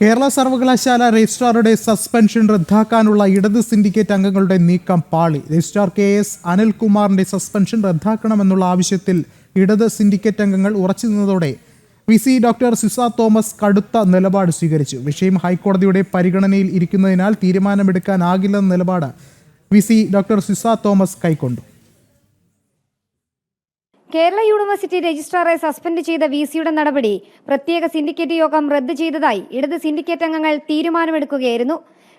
കേരള സർവകലാശാല രജിസ്ട്രാറുടെ സസ്പെൻഷൻ റദ്ദാക്കാനുള്ള ഇടത് സിൻഡിക്കേറ്റ് അംഗങ്ങളുടെ നീക്കം പാളി. രജിസ്ട്രാർ കെ എസ് അനിൽകുമാറിന്റെ സസ്പെൻഷൻ റദ്ദാക്കണമെന്നുള്ള ആവശ്യത്തിൽ ഇടത് സിൻഡിക്കേറ്റ് അംഗങ്ങൾ ഉറച്ചു നിന്നതോടെ V C doctor Ciza Thomas കടുത്ത നിലപാട് സ്വീകരിച്ചു. വിഷയം ഹൈക്കോടതിയുടെ പരിഗണനയിൽ ഇരിക്കുന്നതിനാൽ തീരുമാനമെടുക്കാനാകില്ലെന്ന നിലപാട് V C doctor Ciza Thomas കൈക്കൊണ്ടു. കേരള യൂണിവേഴ്സിറ്റി രജിസ്ട്രാറെ സസ്പെൻഡ് ചെയ്ത വി സിയുടെ നടപടി പ്രത്യേക സിൻഡിക്കേറ്റ് യോഗം റദ്ദ് ചെയ്തതായി ഇടത് സിൻഡിക്കേറ്റ് അംഗങ്ങൾ തീരുമാനമെടുക്കുകയായിരുന്നു.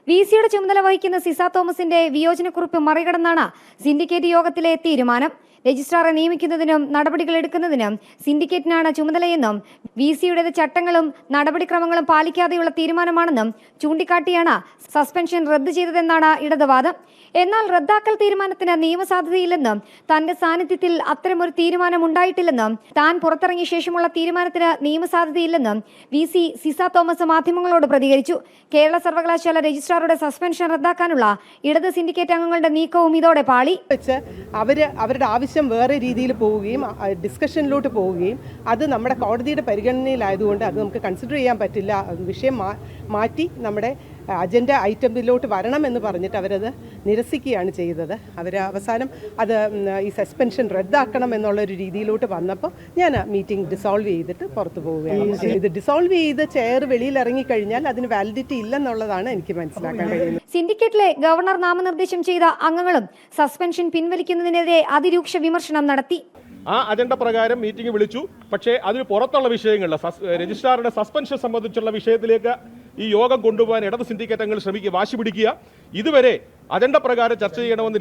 വി സിയുടെ ചുമതല വഹിക്കുന്ന സിസ തോമസിന്റെ വിയോജനക്കുറിപ്പ് മറികടന്നാണ് സിൻഡിക്കേറ്റ് യോഗത്തിലെ തീരുമാനം. രജിസ്ട്രാറെ നിയമിക്കുന്നതിനും നടപടികൾ എടുക്കുന്നതിനും സിൻഡിക്കേറ്റിനാണ് ചുമതലയെന്നും വി സിയുടേത് ചട്ടങ്ങളും നടപടിക്രമങ്ങളും പാലിക്കാതെയുള്ള തീരുമാനമാണെന്നും ചൂണ്ടിക്കാട്ടിയാണ് സസ്പെൻഷൻ റദ്ദ് ചെയ്തതെന്നാണ് ഇടതുവാദം എന്നാൽ റദ്ദാക്കൽ തീരുമാനത്തിന് നിയമസാധ്യതയില്ലെന്നും തന്റെ സാന്നിധ്യത്തിൽ അത്തരമൊരു തീരുമാനം ഉണ്ടായിട്ടില്ലെന്നും താൻ പുറത്തിറങ്ങിയ ശേഷമുള്ള തീരുമാനത്തിന് നിയമസാധ്യതയില്ലെന്നും വി സി സിസ തോമസ് മാധ്യമങ്ങളോട് പ്രതികരിച്ചു. കേരള സർവകലാശാല രജിസ്ട്രാറുടെ സസ്പെൻഷൻ റദ്ദാക്കാനുള്ള ഇടത് സിൻഡിക്കേറ്റ് അംഗങ്ങളുടെ നീക്കവും ഇതോടെ പാളി. അവർ അവരുടെ വേറെ രീതിയിൽ പോവുകയും ഡിസ്കഷനിലോട്ട് പോവുകയും അത് നമ്മുടെ കോടതിയുടെ പരിഗണനയിലായതുകൊണ്ട് അത് നമുക്ക് കൺസിഡർ ചെയ്യാൻ പറ്റില്ല. വിഷയം മാറ്റി നമ്മുടെ അജണ്ട ഐറ്റമിലോട്ട് വരണം എന്ന് പറഞ്ഞിട്ട് അവരത് നിരസിക്കുകയാണ് ചെയ്തത്. അവർ അവസാനം അത് ഈ സസ്പെൻഷൻ റദ്ദാക്കണം എന്നുള്ള ഒരു രീതിയിലോട്ട് വന്നപ്പോൾ ഞാൻ ആ മീറ്റിംഗ് ഡിസോൾവ് ചെയ്തിട്ട് പുറത്തു പോവുകയാണ് ഇത് ഡിസോൾവ് ചെയ്ത് ചെയർ വെളിയിൽ ഇറങ്ങിക്കഴിഞ്ഞാൽ അതിന് വാലിഡിറ്റി ഇല്ലെന്നുള്ളതാണ് എനിക്ക് മനസ്സിലാക്കാൻ കഴിയുന്നത്. സിൻഡിക്കേറ്റിലെ ഗവർണർ നാമനിർദ്ദേശം ചെയ്ത അംഗങ്ങളും സസ്പെൻഷൻ പിൻവലിക്കുന്നതിനെതിരെ അതിരൂക്ഷ വിമർശനം നടത്തി. ആ അജണ്ട പ്രകാരം മീറ്റിംഗ് വിളിച്ചു. പക്ഷേ അതിന് പുറത്തുള്ള വിഷയങ്ങളിൽ രജിസ്ട്രാറുടെ സസ്പെൻഷൻ സംബന്ധിച്ചുള്ള വിഷയത്തിലേക്ക് ഈ യോഗം കൊണ്ടുപോകാൻ ഇടത് സിൻഡിക്കേറ്റ് അംഗങ്ങൾ ശ്രമിക്കുക വാശി പിടിക്കുക. ഇതുവരെ അജണ്ട പ്രകാരം ചർച്ച ചെയ്യണമെന്ന്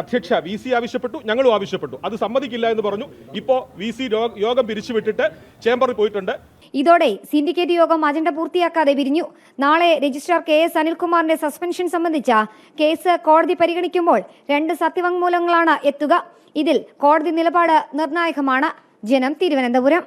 അധ്യക്ഷ വി സി ആവശ്യപ്പെട്ടു ഞങ്ങളും ആവശ്യപ്പെട്ടു. അത് സമ്മതിക്കില്ല എന്ന് പറഞ്ഞു. ഇപ്പോൾ വി സി യോഗം പിരിച്ചുവിട്ടിട്ട് ചേംബറിൽ പോയിട്ടുണ്ട്. ഇതോടെ സിൻഡിക്കേറ്റ് യോഗം അജണ്ട പൂർത്തിയാക്കാതെ പിരിഞ്ഞു. നാളെ രജിസ്ട്രാർ കെ എസ് അനിൽകുമാറിന്റെ സസ്പെൻഷൻ സംബന്ധിച്ച കേസ് കോടതി പരിഗണിക്കുമ്പോൾ രണ്ട് സത്യവാങ്മൂലങ്ങളാണ് എത്തുക. ഇതിൽ കോടതി നിലപാട് നിർണായകമാണ്. ജനം തിരുവനന്തപുരം.